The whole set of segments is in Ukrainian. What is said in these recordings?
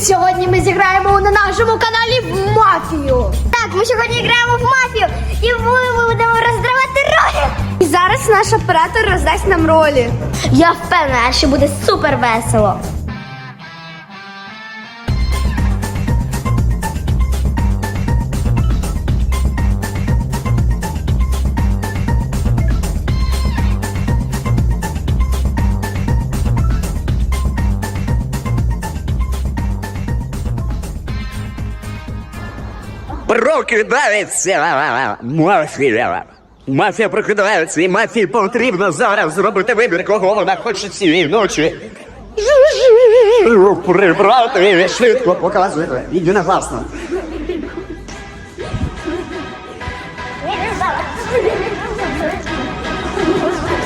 Сьогодні ми зіграємо на нашому каналі в мафію. Так, ми сьогодні граємо в мафію і ми будемо роздавати ролі. І зараз наш оператор роздасть нам ролі. Я впевнена, що буде супер весело. Прокидається мафія. Мафія прокидається, і мафії потрібно зараз зробити вибір, кого вона хоче цієї ночі. Прибрати швидко показує. Єдиногласно.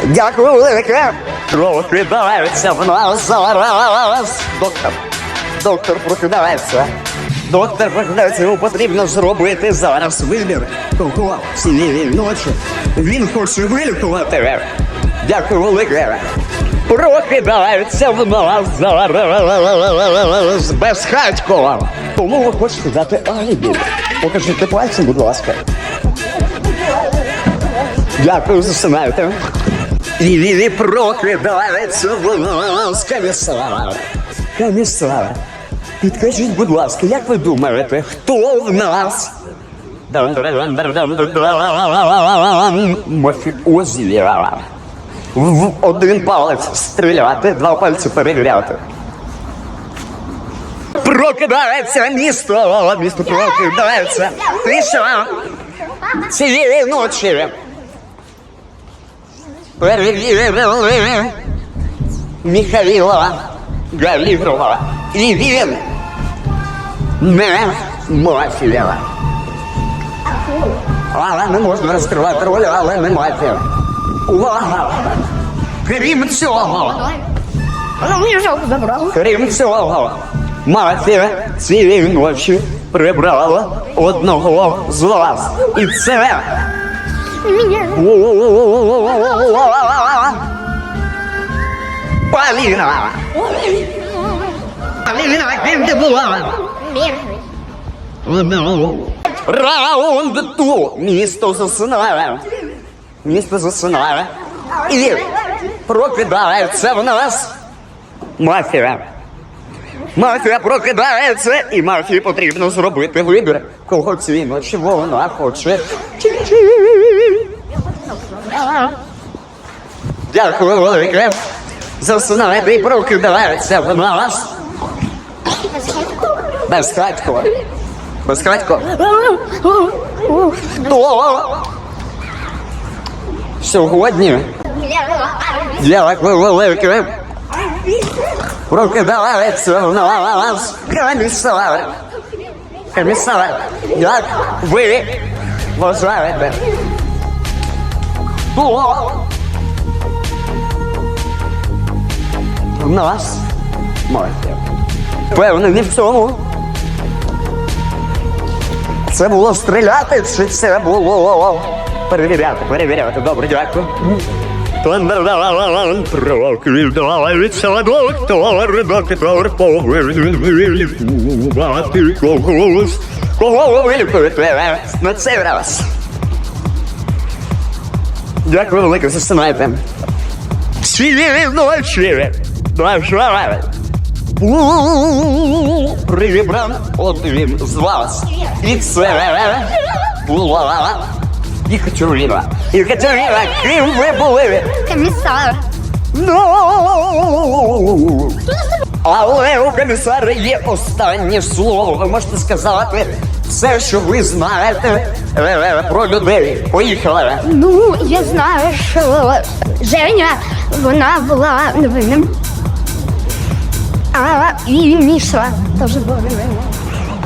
Дякую велике. Прокидається в зараз. Доктор. Доктор прокидається. Доктор йому потрібно зробити зараз вибір. Кого цієї ночі він хоче вилікувати. Дякую велике. Прокидається в нас зараз безхатько. Кому ви хочете дати алібі? Покажіть пальцем, будь ласка. Дякую, засинаєте. І він прокидається в нас комісара. Комісара. Підкажіть, будь ласка, як ви думаєте, хто в нас? Мафіозі. В один палець стріляти, два пальці перевіряти. Прокидається місто, місто прокидається. Тиша. Цієї ночі. Перевірили Михайлова Галігова. І він не мафія. Але не можна розкривати роль, але не мафія. Увага! Крім цього, крім цього, мафія цієї ночі прибрала одного з вас. І це Поліна! Раунд ту! Місто засинає. Місто засинає. І прокидається в нас мафія. Мафія прокидається, і мафії потрібно зробити вибір, кого цієї ночі вона хоче. Дякую велике. І прокидається в нас. Безхатько. Безхатько. Хто? Сьогодні. Дякую велике. Прокидається в нас комісар. Комісар, як ви вважаєте? Хто? В нас мафія. Впевнений в цьому. Це було стріляти, чи це було перевіряти, перевіряти. Добре, дякую. На? Дякую велике, засинайте. Цієї ночі наша прибран один з вас. І це була Екатерина. Екатерина, ким ви були? Комісар. Ну! Але у комісара є останнє слово. Ви можете сказати все, що ви знаєте про людей. Поїхали. Ну, я знаю, що Женя, вона була невинним. А Міша теж була невинна.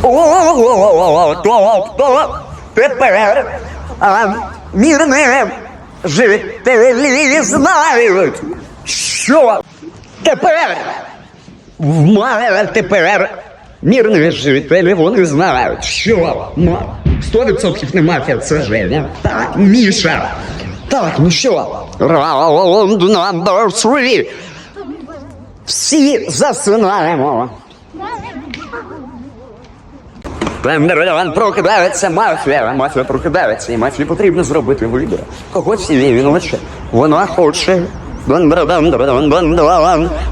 О, тобто тепер а, мірним жителі знають, що тепер в тепер мірні жителі вони знають, що ма- 100% не мафія, це Женя. Так, Міша. Так, ну що? Раунд number three. Всі засинаємо. Бендерлян прокидається мафія. Мафія прокидається, і мафії потрібно зробити вибір. Когось і він хоче. Вона хоче.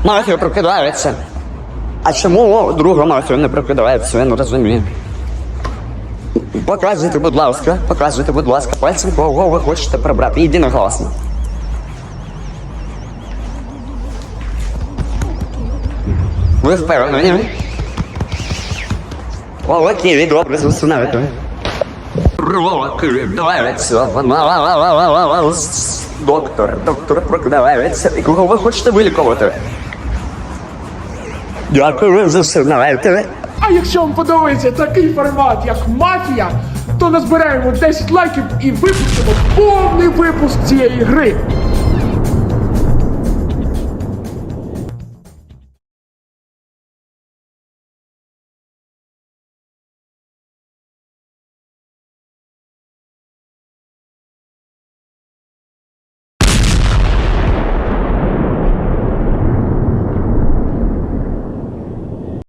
Мафія прокидається. А чому друга мафія не прокидається, я не розумію. Показуйте, будь ласка, показуйте, будь ласка, пальцем, кого ви хочете прибрати. Єдиногласно. Ви впевнені? О, окей, добре, засунайте. Прокидається вона. Доктор, доктор прокидається. І кого ви хочете вилікувати? Дякую, засинайте. А якщо вам подобається такий формат, як мафія, то назбираємо 10 лайків і випустимо повний випуск цієї гри.